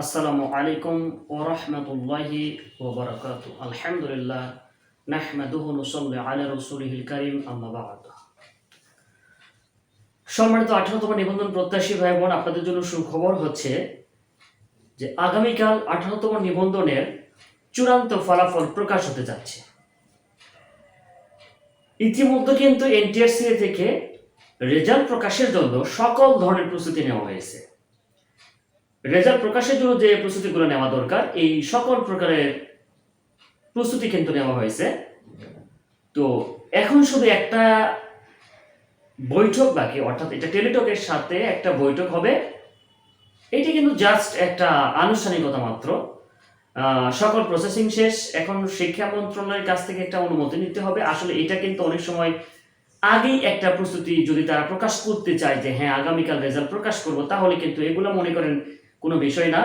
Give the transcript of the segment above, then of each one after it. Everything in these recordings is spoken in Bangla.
আসসালামু আলাইকুম ওয়া রাহমাতুল্লাহি ওয়া বারাকাতু আলহামদুলিল্লাহ, নাহমাদুহু নুসাল্লি আলা রাসূলিহিল কারীম সম্মানিত আঠারোতম নিবন্ধন প্রত্যাশী ভাই বোন আপনাদের জন্য সুখবর হচ্ছে যে আগামীকাল আঠারোতম নিবন্ধনের চূড়ান্ত ফলাফল প্রকাশ হতে যাচ্ছে। ইতিমধ্যে কিন্তু এনটিআরসি থেকে রেজাল্ট প্রকাশের জন্য সকল ধরনের প্রস্তুতি নেওয়া হয়েছে। রেজাল্ট প্রকাশের জন্য যে প্রস্তুতিগুলো নেওয়া দরকার, এই সকল প্রকারের প্রস্তুতি কিন্তু নেওয়া হয়েছে। তো এখন শুধু একটা বৈঠক বাকি, অর্থাৎ এটা টেলিটকের সাথে একটা বৈঠক হবে। এটি কিন্তু জাস্ট একটা আনুষ্ঠানিকতা মাত্র। সকল প্রসেসিং শেষ, এখন শিক্ষা মন্ত্রণালয়ের কাছ থেকে একটা অনুমতি নিতে হবে। আসলে এটা কিন্তু অনেক সময় আগেই একটা প্রস্তুতি যদি তারা প্রকাশ করতে চায় যে হ্যাঁ আগামীকাল রেজাল্ট প্রকাশ করব, তাহলে কিন্তু এগুলো মনে করেন কোনো বিষয় না।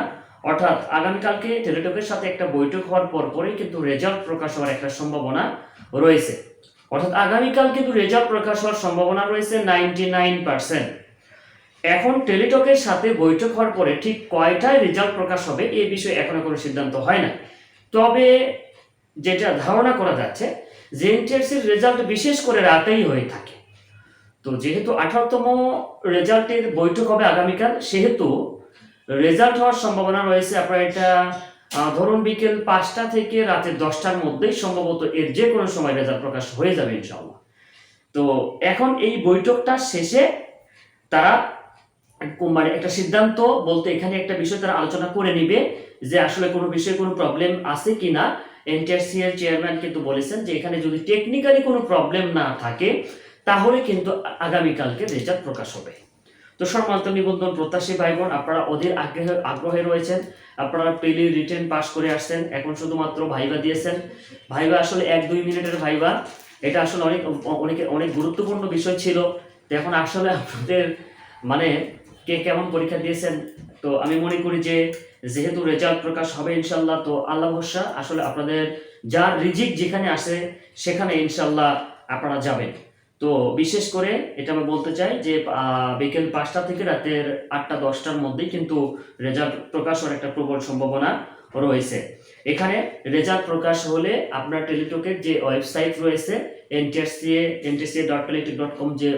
অর্থাৎ আগামীকালকে টেলিটকের সাথে একটা বৈঠক হওয়ার পর পরেই কিন্তু রেজাল্ট প্রকাশ হওয়ার একটা সম্ভাবনা রয়েছে। অর্থাৎ আগামীকাল কিন্তু রেজাল্ট প্রকাশ হওয়ার সম্ভাবনা রয়েছে নাইনটি নাইন পার্সেন্ট। এখন টেলিটকের সাথে বৈঠক হওয়ার পরে ঠিক কয়টায় রেজাল্ট প্রকাশ হবে এই বিষয়ে এখনও কোনো সিদ্ধান্ত হয় না। তবে যেটা ধারণা করা যাচ্ছে যে এনটিআরসির রেজাল্ট বিশেষ করে রাতেই হয়ে থাকে। তো যেহেতু আঠারোতম রেজাল্টের বৈঠক হবে আগামীকাল, সেহেতু রেজাল্ট হওয়ার সম্ভাবনা রয়েছে। আপনার এটা ধরুন বিকেল পাঁচটা থেকে রাতে দশটার মধ্যেই সম্ভবত এর যে কোনো সময় রেজাল্ট প্রকাশ হয়ে যাবে ইনশাল্লাহ তো এখন এই বৈঠকটা শেষে তারা মানে একটা সিদ্ধান্ত বলতে এখানে একটা বিষয় তারা আলোচনা করে নিবে যে আসলে কোনো বিষয়ে কোনো প্রবলেম আছে কি কিনা। এনটিআরসি এর চেয়ারম্যান কিন্তু বলেছেন যে এখানে যদি টেকনিক্যালি কোনো প্রবলেম না থাকে, তাহলে কিন্তু আগামীকালকে রেজাল্ট প্রকাশ হবে। তো সম্মানিত নিবন্ধন প্রত্যাশী ভাই বোন আপনারা অধীর আগ্রহে আগ্রহে রয়েছেন। আপনারা পেলি রিটেন পাস করে আসছেন। এখন শুধুমাত্র ভাইবা দিয়েছেন। ভাইবা আসলে এক দুই মিনিটের ভাইবা। এটা আসলে অনেক অনেকে অনেক গুরুত্বপূর্ণ বিষয় ছিল। তো এখন আসলে আপনাদের মানে কে কেমন পরীক্ষা দিয়েছেন, তো আমি মনে করি যে যেহেতু রেজাল্ট প্রকাশ হবে ইনশাল্লাহ, তো আল্লাহ ভরসা, আসলে আপনাদের যার রিজিক যেখানে আসে, সেখানে ইনশাল্লাহ আপনারা যাবেন। তো বিশেষ করে এটা আমি বলতে চাই যে বিকেল পাঁচটা থেকে রাতের আটটা, দশটার মধ্যেই কিন্তু রেজাল্ট প্রকাশ হওয়ার একটা প্রবল সম্ভাবনা রয়েছে। এখানে রেজাল্ট প্রকাশ হলে আপনার টেলিটকের যে ওয়েবসাইট রয়েছে NTSCA NTSCA dot Teletalk dot com যে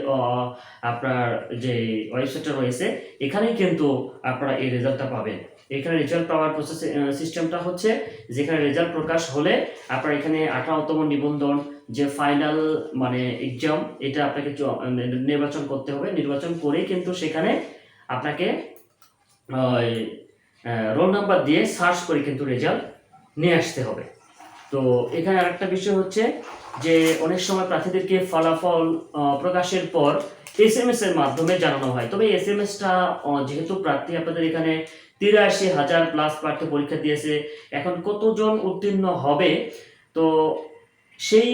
আপনার যে ওয়েবসাইটটা রয়েছে, এখানেই কিন্তু আপনারা এই রেজাল্টটা পাবেন। এখানে রেজাল্ট পাওয়ার প্রসেস সিস্টেমটা হচ্ছে, যেখানে রেজাল্ট প্রকাশ হলে আপনার এখানে আঠারোতম নিবন্ধন যে ফাইনাল মানে এক্সাম এটা আপনাকে চ- নির্বাচন করতে হবে। নির্বাচন করেই কিন্তু সেখানে আপনাকে রোল নাম্বার দিয়ে সার্চ করে কিন্তু রেজাল্ট নিয়ে আসতে হবে। তো এখানে আরেকটা বিষয় হচ্ছে যে, অনেক সময় প্রার্থীদেরকে ফলাফল প্রকাশের পর এস এম এস এর মাধ্যমে জানানো হয়। তবে এস এম এসটা যেহেতু প্রার্থী আপনাদের এখানে তিরাশি হাজার প্লাস প্রার্থী পরীক্ষা দিয়েছে, এখন কতজন উত্তীর্ণ হবে? তো সেই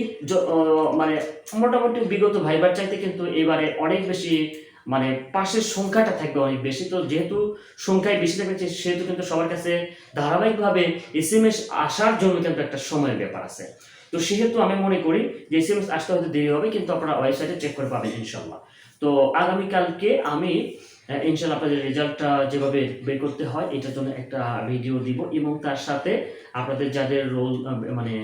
মানে মোটামুটি বিগত ভাইবার চাইতে কিন্তু এবারে অনেক বেশি মানে পাশের সংখ্যাটা থাকবে অনেক বেশি। তো যেহেতু সংখ্যায় বেশি থাকবে সেহেতু কিন্তু সবার কাছে ধারাবাহিকভাবে এস এম এস আসার জন্য কিন্তু একটা সময়ের ব্যাপার আছে। তো সেহেতু আমি মনে করি যে এস এম এস আসতে হয়তো দেরি হবে, কিন্তু আপনারা ওয়েবসাইটে চেক করে পাবেন ইনশাল্লাহ তো আগামীকালকে আমি ইনশাল্লাহ আপনাদের রেজাল্টটা যেভাবে বের করতে হয়, এটার জন্য একটা ভিডিও দিব এবং তার সাথে আপনাদের যাদের রোল মানে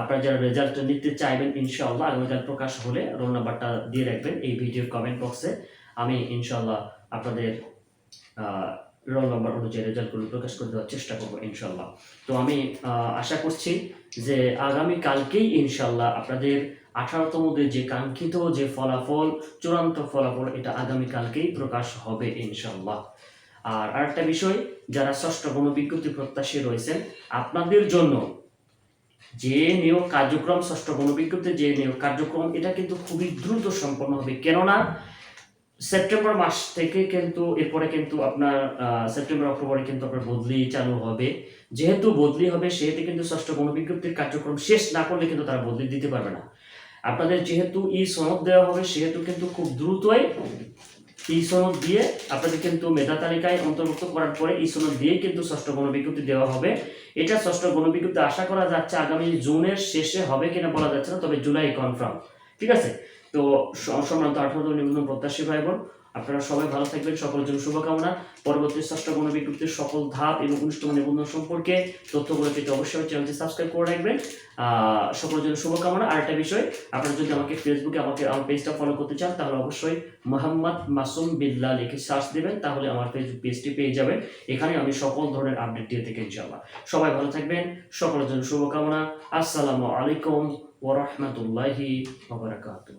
আপনারা যারা রেজাল্ট নিতে চাইবেন ইনশাল্লাহ আগামীকাল প্রকাশ হলে রোল নাম্বারটা দিয়ে রাখবেন এই ভিডিওর কমেন্ট বক্সে আমি ইনশাল্লাহ আপনাদের রোল নাম্বার অনুযায়ী রেজাল্টগুলো প্রকাশ করে দেওয়ার চেষ্টা করব ইনশাল্লাহ তো আমি আশা করছি যে আগামী কালকেই ইনশাল্লাহ আপনাদের আঠারোতম যে কাঙ্ক্ষিত যে ফলাফল, চূড়ান্ত ফলাফল, এটা আগামী কালকেই প্রকাশ হবে ইনশাল্লাহ আর আরেকটা বিষয়, যারা ষষ্ঠ গণবিজ্ঞপ্তি প্রত্যাশী রয়েছেন, আপনাদের জন্য যে নিয়োগ কার্যক্রম, ষষ্ঠ গণবিজ্ঞপ্তির যে নিয়োগ কার্যক্রম, এটা কিন্তু খুবই দ্রুত সম্পন্ন হবে। কেননা সেপ্টেম্বর মাস থেকে কিন্তু, এরপরে কিন্তু আপনার সেপ্টেম্বর, অক্টোবরে কিন্তু আপনার বদলি চালু হবে। যেহেতু বদলি হবে, সেহেতু কিন্তু ষষ্ঠ গণবিজ্ঞপ্তির কার্যক্রম শেষ না করলে কিন্তু তারা বদলি দিতে পারবে না। আপনাদের যেহেতু ই সনদ দেওয়া হবে, সেহেতু কিন্তু খুব দ্রুতই ই সনদ দিয়ে আপনাদের কিন্তু মেধা তালিকায় অন্তর্ভুক্ত করার পরে এই সনদ দিয়ে কিন্তু ষষ্ঠ গণবিজ্ঞপ্তি দেওয়া হবে। এটা ষষ্ঠ গণবিজ্ঞপ্তি আশা করা যাচ্ছে আগামী জুনের শেষে হবে কিনা বলা যাচ্ছে না, তবে জুলাই কনফার্ম। ঠিক আছে? তো স- আঠারো নিবন্ধন প্রত্যাশী ভাই বোন আপনারা সবাই ভালো থাকবেন, সকলের জন্য শুভকামনা। পরবর্তী ষষ্ঠ গণ বিজ্ঞপ্তির সকল ধাপ এবং অনুষ্ঠান নিবন্ধন সম্পর্কে তথ্যগুলো পেতে অবশ্যই চ্যানেলটি সাবস্ক্রাইব করে রাখবেন। সকলের জন্য শুভকামনা। আর একটা বিষয়, আপনারা যদি আমাকে ফেসবুকে আমাকে, আমার পেজটা ফলো করতে চান, তাহলে অবশ্যই মোহাম্মদ মাসুম বিল্লাহ লিখে সার্চ দিবেন, তাহলে আমার ফেসবুক পেজটি পেয়ে যাবেন। এখানে আমি সকল ধরনের আপডেট দিয়ে থাকি ইনশাআল্লাহ। সবাই ভালো থাকবেন, সকলের জন্য শুভকামনা। আসসালামু আলাইকুম ওরহমতুল্লাহি ওবরাকাতুহ